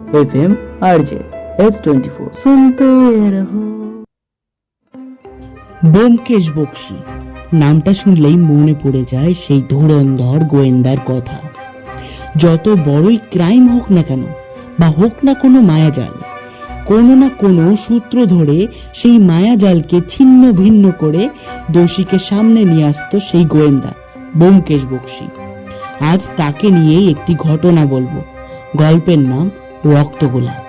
F M R J S twenty four. শুনতে রহো। ব্যোমকেশ বক্সি নামটা শুনলেই মনে পড়ে যায় সেই ধুরন্ধর গোয়েন্দার কথা। যত বড়ই ক্রাইম হোক না কেন বা হোক না কোনো মায়াজাল কোনো না কোনো সূত্র ধরে সেই মায়াজালকে ছিন্ন ভিন্ন করে দোষীকে সামনে নিয়ে আসত সেই গোয়েন্দা ব্যোমকেশ বক্সি। আজ তাকে নিয়েই একটি ঘটনা বলব। গল্পের নাম রক্তগোলাপ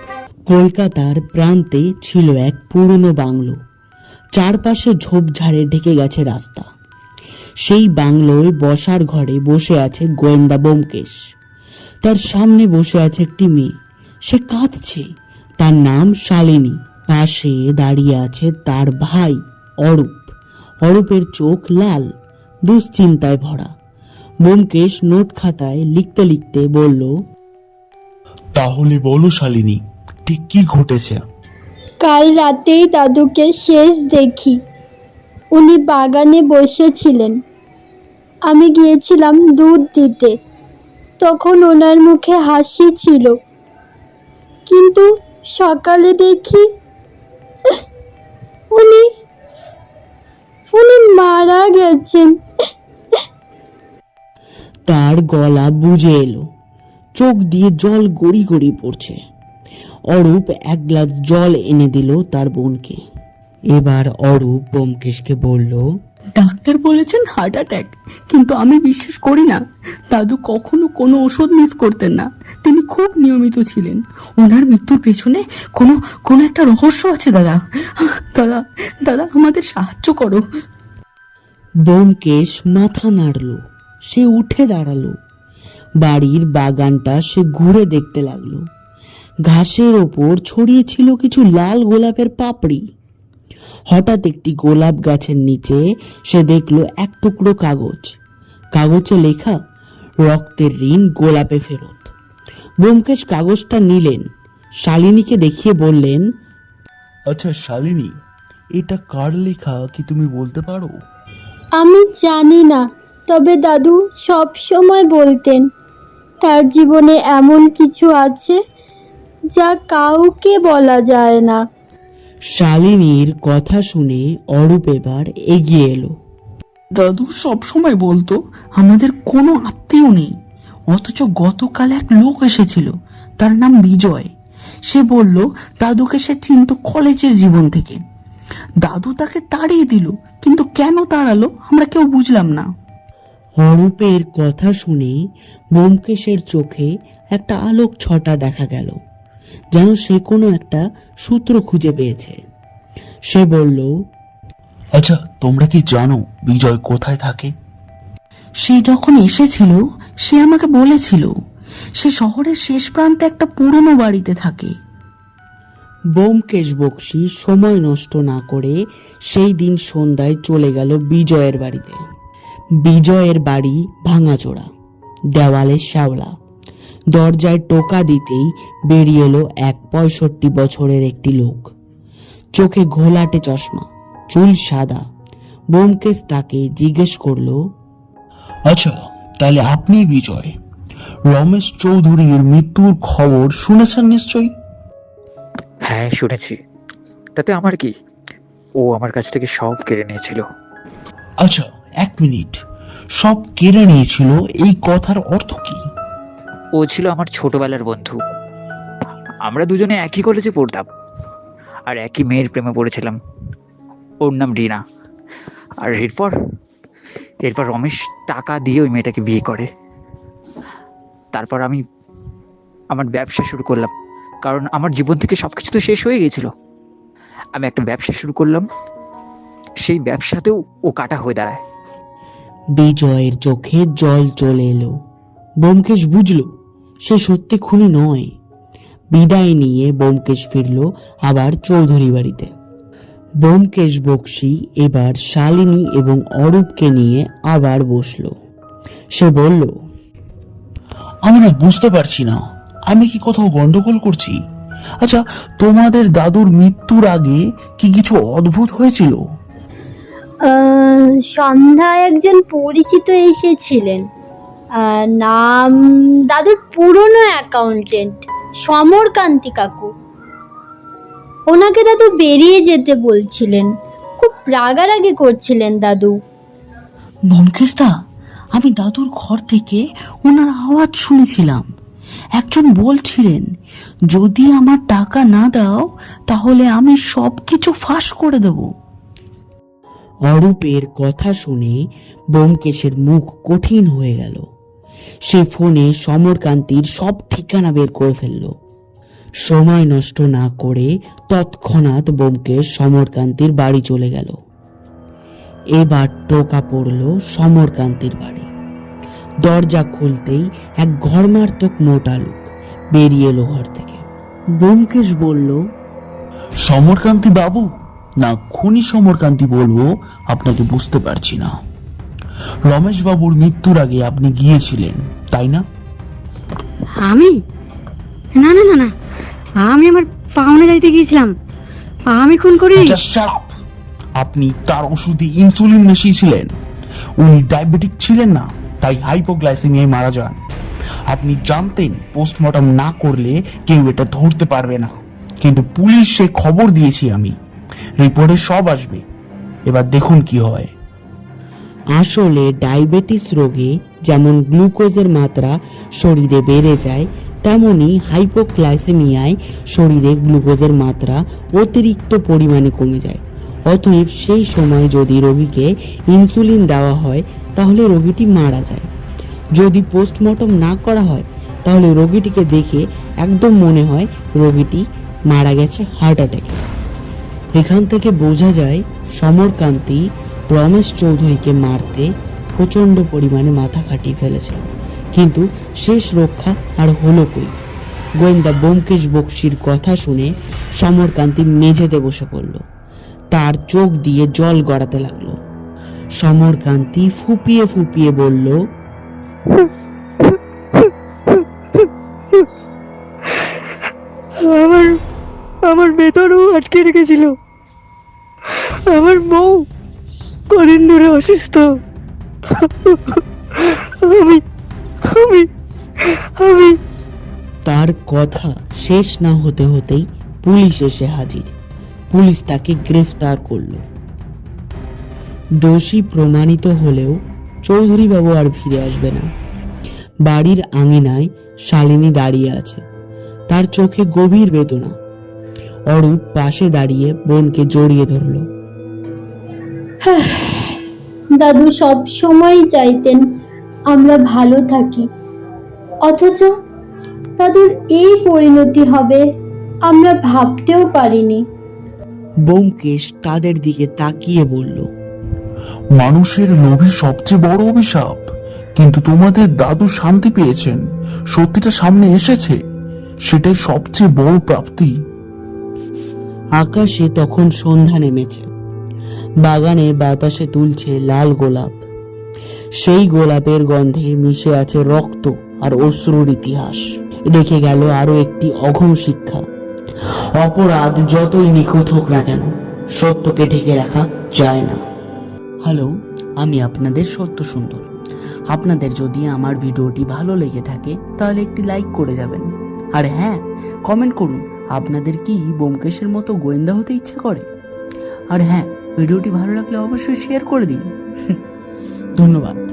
কলকাতার প্রান্তে ছিল এক পুরনো বাংলো। চারপাশে ঝোপঝাড়ে ঢেকে গেছে রাস্তা। সেই বাংলোয় বসার ঘরে বসে আছে গোয়েন্দা ব্যোমকেশ। তার সামনে বসে আছে একটি মেয়ে। সে কাঁদছে। তার নাম শালিনী। পাশে দাঁড়িয়ে আছে তার ভাই অরূপ। অরূপের চোখ লাল, দুশ্চিন্তায় ভরা। ব্যোমকেশ নোট খাতায় লিখতে লিখতে বলল তাহলে বলো শালিনী ঠিক কি ঘটেছে? কাল রাতেই দাদুকে শেষ দেখি। উনি বাগানে বসেছিলেন। আমি গিয়েছিলাম দুধ দিতে। তখন ওনার মুখে হাসি ছিল। কিন্তু সকালে দেখি উনি উনি মারা গেছেন। তার গলা বুঝে এলো। চোখ দিয়ে জল গড়ি গড়ি পড়ছে। অরূপ এক গ্লাস জল এনে দিল তার বোনকে। এবার অরূপ ব্যোমকেশকে বলল ডাক্তার বলেছেন হার্ট অ্যাটাক কিন্তু আমি বিশ্বাস করি না। দাদু কখনো কোনো ওষুধ মিস করতেন না। তিনি খুব নিয়মিত ছিলেন। ওনার মৃত্যুর পেছনে কোনো কোনো একটা রহস্য আছে দাদা। দাদা দাদা আমাদের সাহায্য করো। ব্যোমকেশ মাথা নাড়ল। সে উঠে দাঁড়াল। বাড়ির বাগানটা সে ঘুরে দেখতে লাগল। ঘাসের ওপর ছড়িয়েছিল কিছু লাল গোলাপের পাপড়ি। হঠাৎ একটি গোলাপ গাছের নিচে সে দেখল এক টুকরো কাগজ। কাগজে লেখা রক্তের ঋণ গোলাপে ফেরত। ব্যোমকেশ কাগজটা নিলেন শালিনীকে দেখিয়ে বললেন আচ্ছা শালিনী এটা কার লেখা কি তুমি বলতে পারো? আমি জানি না তবে দাদু সব সময় বলতেন। তার জীবনে এমন কিছু আছে যা কাউকে বলা যায় না। শালিনীর কথা শুনে অরূপ এবার এগিয়ে এলো। দাদু সব সময় বলতো আমাদের কোনো আত্মীয় নেই। অথচ গতকাল এক লোক এসেছিল তার নাম বিজয়। সে বলল দাদুকে সে চিনত কলেজের জীবন থেকে। দাদু তাকে তাড়িয়ে দিল কিন্তু কেন তাড়ালো আমরা কেউ বুঝলাম না। অরূপের কথা শুনে ব্যোমকেশের চোখে একটা আলোক ছটা দেখা গেল যেন সে কোনো একটা সূত্র খুঁজে পেয়েছে। সে বলল আচ্ছা তোমরা কি জানো বিজয় কোথায় থাকে? সে যখন এসেছিল সে আমাকে বলেছিল সে শহরের শেষ প্রান্তে একটা পুরনো বাড়িতে থাকে। ব্যোমকেশ বক্সি সময় নষ্ট না করে সেই দিন সন্ধ্যায় চলে গেল বিজয়ের বাড়িতে। বিজয়ের বাড়ি ভাঙাচোরা দেওয়ালে শ্যাওলা। দরজায় টোকা দিতেই বেরিয়ে এলো এক পঁয়ষট্টি বছরের একটি লোক। চোখে ঘোলাটে চশমা চুল সাদা। ব্যোমকেশ তাকে জিজ্ঞেস করল আচ্ছা তাহলে আপনি বিজয়। রমেশ চৌধুরীর মৃত্যুর খবর শুনেছেন নিশ্চয়ই? হ্যাঁ শুনেছি। তাতে আমার কি? ও আমার কাছ থেকে সব কেড়ে নিয়েছিল। আচ্ছা এক মিনিট। সব কেড়ে নিয়েছিল, এই কথার অর্থ কি? ও ছিল আমার ছোটবেলার বন্ধু। আমরা দুজনে একই কলেজে পড়তাম। আর একই মেয়ের প্রেমে পড়েছিলাম। ওর নাম রিনা। আর এরপর এরপর রমেশ টাকা দিয়ে ওই মেয়েটাকে বিয়ে করে। তারপর আমি আমার ব্যবসা শুরু করলাম। কারণ আমার জীবন থেকে সব কিছু তো শেষ হয়ে গেছিল আমি একটা ব্যবসা শুরু করলাম। সেই ব্যবসাতেও ও কাটা হয়ে দাঁড়ায়। বিজয়ের চোখে জল চলে এলো। ব্যোমকেশ বুঝল, সে সত্যি খুনি নয়। বিদায় নিয়ে ব্যোমকেশ ফিরল আবার চৌধুরী বাড়িতে। ব্যোমকেশ বক্সি এবার শালিনী এবং অরূপকে নিয়ে আবার বসল। সে বলল, আমি না বুঝতে পারছি না, আমি কি কোথাও গন্ডগোল করছি? আচ্ছা তোমাদের দাদুর মৃত্যুর আগে কি কিছু অদ্ভুত হয়েছিল? সন্ধ্যায় একজন পরিচিত এসেছিলেন। নাম দাদুর পুরনো অ্যাকাউন্টেন্ট সমরকান্তি কাকু। ওনাকে দাদু বেরিয়ে যেতে বলছিলেন। খুব রাগারাগি করছিলেন দাদু। ব্যোমকেশদা, আমি দাদুর ঘর থেকে ওনার আওয়াজ শুনেছিলাম। একজন বলছিলেন, যদি আমার টাকা না দাও, তাহলে আমি সব কিছু ফাঁস করে দেব। অরূপের কথা শুনে ব্যোমকেশের মুখ কঠিন হয়ে গেল। সে ফোনে সমরকান্তির সব ঠিকানা বের করে ফেলল। সময় নষ্ট না করে তৎক্ষণাৎ ব্যোমকেশ সমরকান্তির বাড়ি চলে গেল। এবার টোকা পড়ল সমরকান্তির বাড়ি। দরজা খুলতেই এক ঘরমার্তক মোটা লোক বেরিয়ে এলো ঘর থেকে। ব্যোমকেশ বলল, সমরকান্তি বাবু না খনি সমরকান্তি বলব আপনাকে বুঝতে পারছি না। রমেশ বাবুর মৃত্যুর আগে আপনি গিয়েছিলেন তাই না? আমি? না না না না। আমি আমার পাওনা যাইতে গিয়েছিলাম। আমি খুন করি shut আপনি তার ওষুধে ইনসুলিন মিশিয়েছিলেন। উনি ডায়াবেটিক ছিলেন না তাই হাইপোগ্লাইসেমিয়ায় মারা যান। আপনি জানতেন পোস্টমর্টম না করলে কেউ এটা ধরতে পারবে না। কিন্তু পুলিশে খবর দিয়েছি আমি। রিপোর্টে সব আসবে। এবার দেখুন কি হয়। আসলে ডায়াবেটিস রোগে যেমন গ্লুকোজের মাত্রা শরীরে বেড়ে যায়, তেমনি হাইপোক্লাইসেমিয়ায় শরীরে গ্লুকোজের মাত্রা অতিরিক্ত পরিমাণে কমে যায়। অতএব সেই সময় যদি রোগীকে ইনসুলিন দেওয়া হয়, তাহলে রোগীটি মারা যায়। যদি পোস্টমর্টম না করা হয়, তাহলে রোগীটিকে দেখে একদম মনে হয় রোগীটি মারা গেছে হার্ট অ্যাটাকে। এখান থেকে বোঝা যায় সমরকান্তি রমেশ চৌধুরীকে মারতে প্রচণ্ড পরিমাণে মাথা খাটিয়ে ফেলেছিল কিন্তু শেষ রক্ষা আর হলো কই? গোয়েন্দা ব্যোমকেশ বক্সির কথা শুনে সমরকান্তি মেঝেতে বসে পড়ল। তার চোখ দিয়ে জল গড়াতে লাগল। সমরকান্তি ফুপিয়ে ফুপিয়ে বলল, আমার আমার বেতনও আটকে রেখেছিল। আমার বউ কদিন ধরে অসুস্থ। আমি আমি আমি। তার কথা শেষ না হতে হতেই পুলিশ এসে হাজির। পুলিশ তাকে গ্রেফতার করল। দোষী প্রমাণিত হলেও চৌধুরীবাবু আর ফিরে আসবে না। বাড়ির আঙিনায় শালিনী দাঁড়িয়ে আছে। তার চোখে গভীর বেদনা। অরূপ পাশে দাঁড়িয়ে বোনকে জড়িয়ে ধরল। দাদু সব সময় চাইতেন আমরা ভালো থাকি। অথচ দাদুর এই পরিণতি হবে আমরা ভাবতেও পারিনি। বোমকেশ তাদের দিকে তাকিয়ে বলল মানুষের লোভই সবচেয়ে বড় অভিশাপ। কিন্তু তোমাদের দাদু শান্তি পেয়েছেন সত্যিটা সামনে এসেছে সেটাই সবচেয়ে বড় প্রাপ্তি। আকাশে তখন সন্ধ্যা নেমেছে। বাগানে বাতাসে তুলছে লাল গোলাপ। সেই গোলাপের গন্ধে মিশে আছে রক্ত আর অশ্রুর ইতিহাস। রেখে গেল আরও একটি অঘম শিক্ষা। অপরাধ যতই নিখুঁত হোক না কেন, সত্যকে ঢেকে রাখা যায় না। হ্যালো, আমি আপনাদের সত্য সুন্দর। আপনাদের যদি আমার ভিডিওটি ভালো লেগে থাকে, তাহলে একটি লাইক করে যাবেন। আর হ্যাঁ কমেন্ট করুন। আপনাদের কি বোমকেশের মতো গোয়েন্দা হতে ইচ্ছে করে? আর হ্যাঁ ভিডিওটি ভালো লাগলে অবশ্যই শেয়ার করে দিন। ধন্যবাদ।